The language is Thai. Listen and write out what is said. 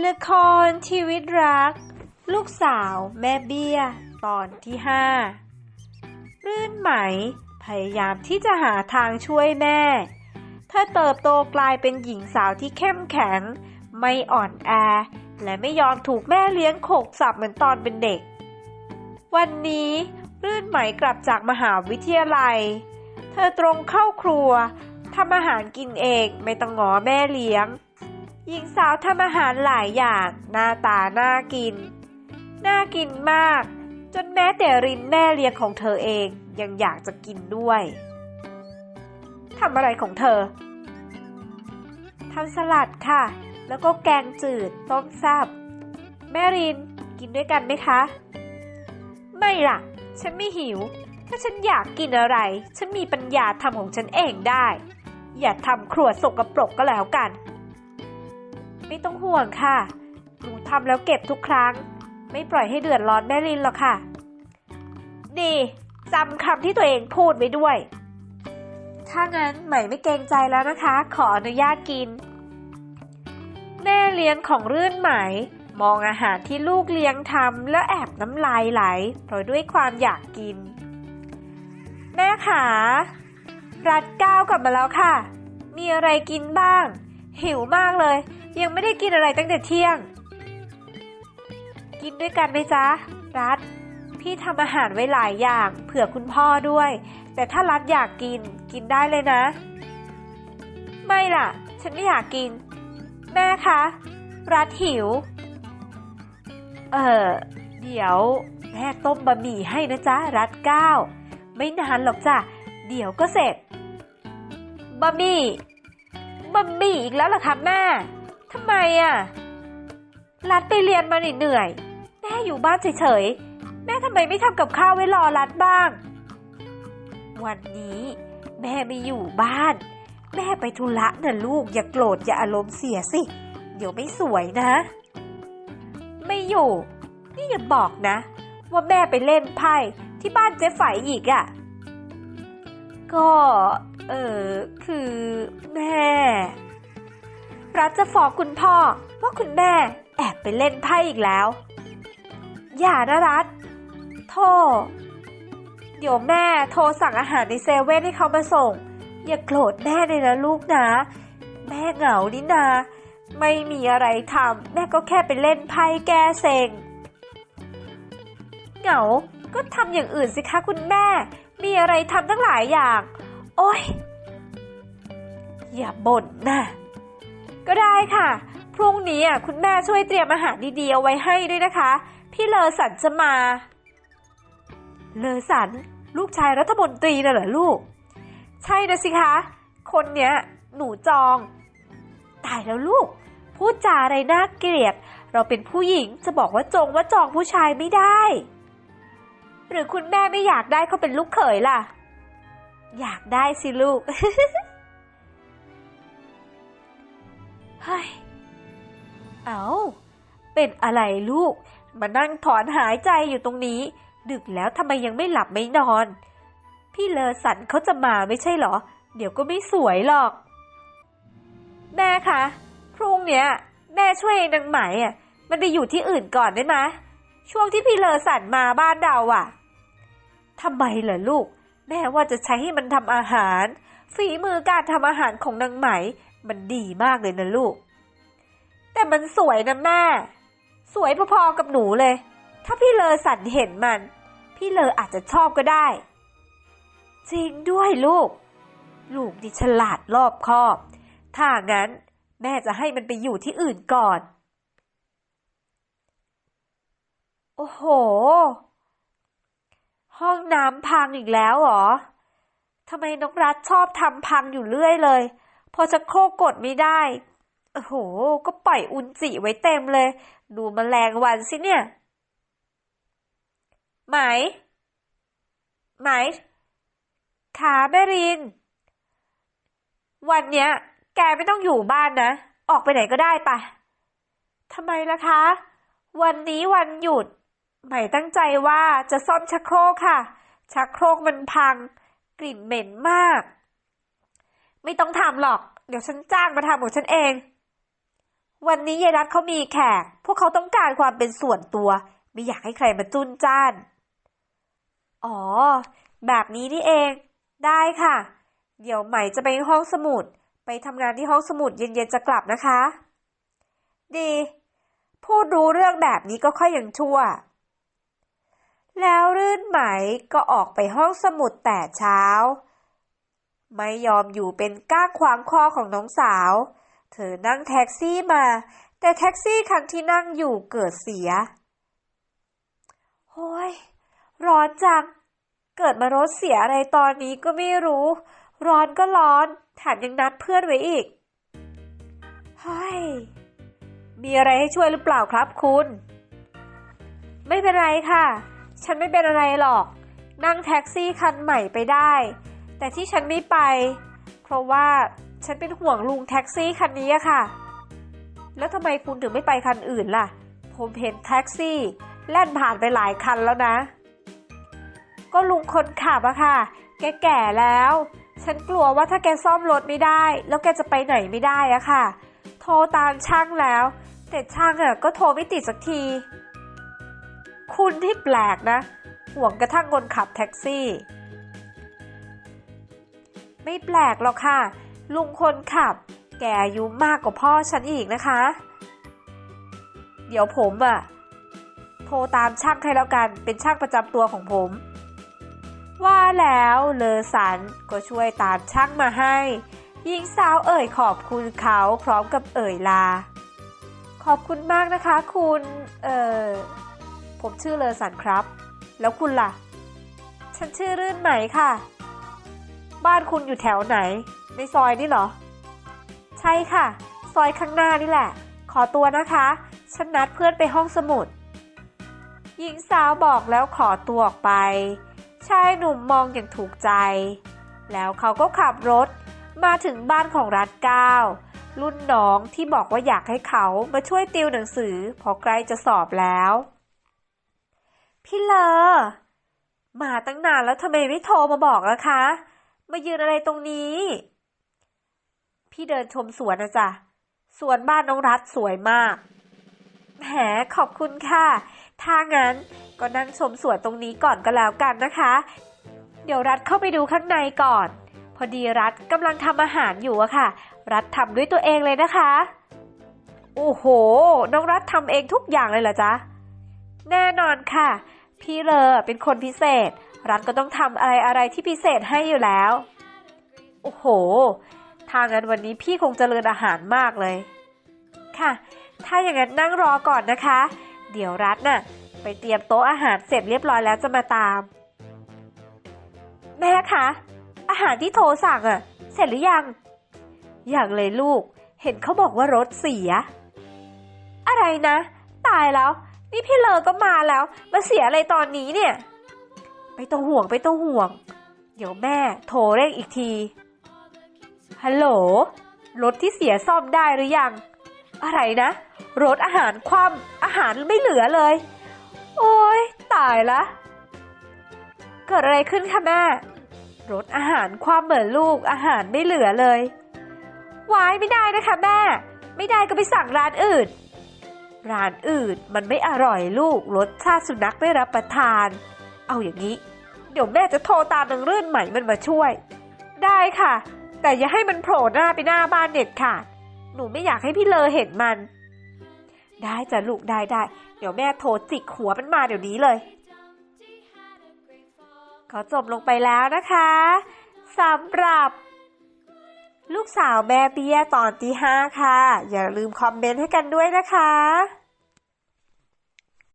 ละครชีวิตรัก ลูกสาวแม่เบี้ย ตอนที่ห้ารื่นไหม พยายามที่จะหาทางช่วยแม่ เธอเติบโตกลายเป็นหญิงสาวที่เข้มแข็ง ไม่อ่อนแอ และไม่ยอมถูกแม่เลี้ยงโขกสับเหมือนตอนเป็นเด็ก วันนี้ รื่นไหมกลับจากมหาวิทยาลัย เธอตรงเข้าครัวทำอาหารกินเองไม่ต้องงอแม่เลี้ยง หญิงสาวทำอาหารหลายอย่าง หน้าตาน่ากิน น่ากินมาก จนแม้แต่รินแม่เลี้ยงของเธอเองยังอยากจะกินด้วยทำอะไรของเธอทำสลัดค่ะ แล้วก็แกงจืดต้มแซ่บแม่รินกินด้วยกันไหมคะ ไม่ล่ะ ฉันไม่หิว ถ้าฉันอยากกินอะไร ฉันมีปัญญาทำของฉันเองได้ อย่าทำครัวสกรปรกก็แล้วกัน ไม่ต้องห่วงค่ะ หนูทำแล้วเก็บทุกครั้ง ไม่ปล่อยให้เดือดร้อนแม่ลินหรอกค่ะ ดีจำคำที่ตัวเองพูดไว้ด้วย ถ้างั้นใหม่ไม่เกรงใจแล้วนะคะ ขออนุญาตกิน แม่เลี้ยงของรื่นไหม มองอาหารที่ลูกเลี้ยงทำแล้วแอบน้ำลายไหลเพราะด้วยความอยากกิน แม่ขารัดก้าวกลับมาแล้วค่ะ มีอะไรกินบ้าง หิวมากเลย ยังไม่ได้กินอะไรตั้งแต่เที่ยง กินด้วยกันไหมจ๊ะ รัด พี่ทำอาหารไว้หลายอย่าง เผื่อคุณพ่อด้วย แต่ถ้ารัดอยากกิน กินได้เลยนะ ไม่ล่ะ ฉันไม่อยากกิน แม่คะ รัดหิว เออเดี๋ยวแม่ต้มบะหมี่ให้นะจ๊ะ รัดก้าวไม่นานหรอกจ้ะ เดี๋ยวก็เสร็จ บะหมี่ บะหมี่อีกแล้วเหรอคะแม่ ทำไมอะรัดไปเรียนมาเหนื่อย แม่อยู่บ้านเฉยๆ แม่ทำไมไม่ทำกับข้าวไว้รอรัดบ้าง วันนี้แม่ไม่อยู่บ้าน แม่ไปธุระนะลูกอย่าโกรธอย่าอารมณ์เสียสิ เดี๋ยวไม่สวยนะ ไม่อยู่ นี่อย่าบอกนะ ว่าแม่ไปเล่นไพ่ที่บ้านเจ๊ไฝอีกอะ่ะ ก็ เออคือแม่ รัฐจะฟ้องคุณพ่อว่าคุณแม่แอบไปเล่นไพ่อีกแล้ว อย่านะรัฐโทษเดี๋ยวแม่โทรสั่งอาหารในเซเว่นให้เขามาส่ง อย่าโกรธแม่เลยนะลูกนะ แม่เหงานี่นา ไม่มีอะไรทำแม่ก็แค่ไปเล่นไพ่แก้เซ็งเหงา ก็ทำอย่างอื่นสิคะคุณแม่ มีอะไรทำตั้งหลายอย่าง โอ้ยอย่าบ่นนะ ก็ได้ค่ะ พรุ่งนี้อะคุณแม่ช่วยเตรียมอาหารดีๆเอาไว้ให้ด้วยนะคะ พี่เลอสันจะมา เลอสัน ลูกชายรัฐมนตรีน่ะเหรอลูก ใช่นะสิคะ คนเนี้ย หนูจอง ตายแล้วลูก พูดจาอะไรน่าเกลียด เราเป็นผู้หญิงจะบอกว่าจงว่าจองผู้ชายไม่ได้ หรือคุณแม่ไม่อยากได้เขาเป็นลูกเขยล่ะ อยากได้สิลูก เฮ้ย เอาเป็นอะไรลูก มานั่งถอนหายใจอยู่ตรงนี้ ดึกแล้วทำไมยังไม่หลับไม่นอน พี่เลอสันเขาจะมาไม่ใช่เหรอ เดี๋ยวก็ไม่สวยหรอก แม่คะ พรุ่งเนี้ย แม่ช่วยนางไหมอะ มันไปอยู่ที่อื่นก่อนได้ไหมช่วงที่พี่เลอสันมาบ้านเราอะทำไมเหรอลูก แม่ว่าจะใช้ให้มันทำอาหาร ฝีมือการทำอาหารของนางไหม มันดีมากเลยนะลูก แต่มันสวยนะแม่ สวยพอๆกับหนูเลย ถ้าพี่เลอสันเห็นมัน พี่เลออาจจะชอบก็ได้ จริงด้วยลูก ลูกนี่ฉลาดรอบคอบ ถ้างั้นแม่จะให้มันไปอยู่ที่อื่นก่อน โอ้โห ห้องน้ำพังอีกแล้วเหรอทำไมนกรัฐชอบทำพังอยู่เรื่อยเลย พอจะโครกกดไม่ได้ โอ้โห ก็ปล่อยอุนจิไว้เต็มเลย ดูมแมลงวันสิเนี่ย ไหม ไหม ขาแม่ริน วันเนี้ย แกไม่ต้องอยู่บ้านนะ ออกไปไหนก็ได้ปะทำไมล่ะคะ วันนี้วันหยุด ใหม่ตั้งใจว่าจะซ่อมชักโครกค่ะ ชักโครกมันพัง กลิ่นเหม็นมาก ไม่ต้องทำหรอก เดี๋ยวฉันจ้างมาทำของฉันเอง วันนี้ยายรัฐเขามีแขก พวกเขาต้องการความเป็นส่วนตัว ไม่อยากให้ใครมาจุนจ้าน อ๋อ แบบนี้นี่เอง ได้ค่ะ เดี๋ยวใหม่จะไปห้องสมุด ไปทำงานที่ห้องสมุดเย็นๆจะกลับนะคะ ดี พูดรู้เรื่องแบบนี้ก็ค่อยยังชั่ว แล้วรื่นไหมก็ออกไปห้องสมุดแต่เช้า ไม่ยอมอยู่เป็นก้างขวางคอของน้องสาว เธอนั่งแท็กซี่มา แต่แท็กซี่คันที่นั่งอยู่เกิดเสียโอ้ย ร้อนจัง เกิดมารถเสียอะไรตอนนี้ก็ไม่รู้ ร้อนก็ร้อนแถมยังนัดเพื่อนไว้อีก เฮ้ย มีอะไรให้ช่วยหรือเปล่าครับคุณ ไม่เป็นไรค่ะ ฉันไม่เป็นอะไรหรอก นั่งแท็กซี่คันใหม่ไปได้ แต่ที่ฉันไม่ไป เพราะว่าฉันเป็นห่วงลุงแท็กซี่คันนี้ค่ะ แล้วทำไมคุณถึงไม่ไปคันอื่นล่ะ ผมเห็นแท็กซี่ แล่นผ่านไปหลายคันแล้วนะ ก็ลุงคนขับอะค่ะ แกแก่แล้ว ฉันกลัวว่าถ้าแกซ่อมรถไม่ได้ แล้วแกจะไปไหนไม่ได้อะค่ะ โทรตามช่างแล้ว แต่ช่างอะก็โทรไม่ติดสักที คุณที่แปลกนะ ห่วงกระทั่งคนขับแท็กซี่ ไม่แปลกหรอกค่ะ ลุงคนขับ แกอายุมากกว่าพ่อฉันอีกนะคะ เดี๋ยวผมอะโทรตามช่างให้แล้วกัน เป็นช่างประจำตัวของผม ว่าแล้วเลอสันก็ช่วยตามช่างมาให้หญิงสาวเอ่ยขอบคุณเขาพร้อมกับเอ่ยลา ขอบคุณมากนะคะคุณเอ่อผมชื่อเลอสันครับ แล้วคุณล่ะ ฉันชื่อรื่นไหมค่ะ บ้านคุณอยู่แถวไหน ในซอยนี่เหรอ ใช่ค่ะ ซอยข้างหน้านี่แหละ ขอตัวนะคะ ฉันนัดเพื่อนไปห้องสมุด หญิงสาวบอกแล้วขอตัวออกไป ชายหนุ่มมองอย่างถูกใจ แล้วเขาก็ขับรถมาถึงบ้านของรัฐเก้ารุ่นน้องที่บอกว่าอยากให้เขามาช่วยติวหนังสือพอใกล้จะสอบแล้ว พี่เลอ มาตั้งนานแล้วทำไมไม่โทรมาบอกล่ะคะ มายืนอะไรตรงนี้ พี่เดินชมสวนนะจ๊ะ สวนบ้านน้องรัฐสวยมาก แหมขอบคุณค่ะ ถ้างั้นก็นั่งชมสวนตรงนี้ก่อนก็แล้วกันนะคะ เดี๋ยวรัฐเข้าไปดูข้างในก่อน พอดีรัฐกำลังทำอาหารอยู่อะค่ะ รัฐทำด้วยตัวเองเลยนะคะ โอ้โห น้องรัฐทำเองทุกอย่างเลยเหรอจ๊ะ แน่นอนค่ะ พี่เลอเป็นคนพิเศษ รัฐก็ต้องทำอะไรอะไรที่พิเศษให้อยู่แล้ว โอ้โหถ้างนั้นวันนี้พี่คงจเจริญอาหารมากเลย ค่ะ ถ้าอย่างนั้นนั่งรอก่อนนะคะ เดี๋ยวรัฐน่ะ ไปเตรียมโต๊ะอาหารเสร็จเรียบร้อยแล้วจะมาตาม แม่คะ อาหารที่โทรสั่งอะ เสร็จหรือยัง อย่างเลยลูก เห็นเขาบอกว่ารถเสีย อะไรนะ ตายแล้ว นี่พี่เลอก็มาแล้ว มาเสียอะไรตอนนี้เนี่ยไม่ต้องห่วงไม่ต้องห่วง เดี๋ยวแม่โทรเร่งอีกที ฮัลโหล รถที่เสียซ่อมได้หรือยัง อะไรนะ รถอาหารคว่ำอาหารไม่เหลือเลย โอ้ยตายละ เกิดอะไรขึ้นคะแม่ รถอาหารความเหมือนลูกอาหารไม่เหลือเลยวายไม่ได้นะคะแม่ ไม่ได้ก็ไปสั่งร้านอื่น ร้านอื่นมันไม่อร่อยลูกรสชาติสุนัขไม่รับประทาน เอาอย่างนี้ เดี๋ยวแม่จะโทรตามนางเรื่นใหม่มันมาช่วย ได้ค่ะ แต่อย่าให้มันโผล่หน้าไปหน้าบ้านเด็ดขาดหนูไม่อยากให้พี่เลอเห็นมัน ได้จ้ะลูกได้ได้เดี๋ยวแม่โทรจิกหัวมันมาเดี๋ยวนี้เลย ขอจบลงไปแล้วนะคะสำหรับ ลูกสาวแม่เบี้ยตอนที่ 5 ค่ะ อย่าลืมคอมเมนต์ให้กันด้วยนะคะ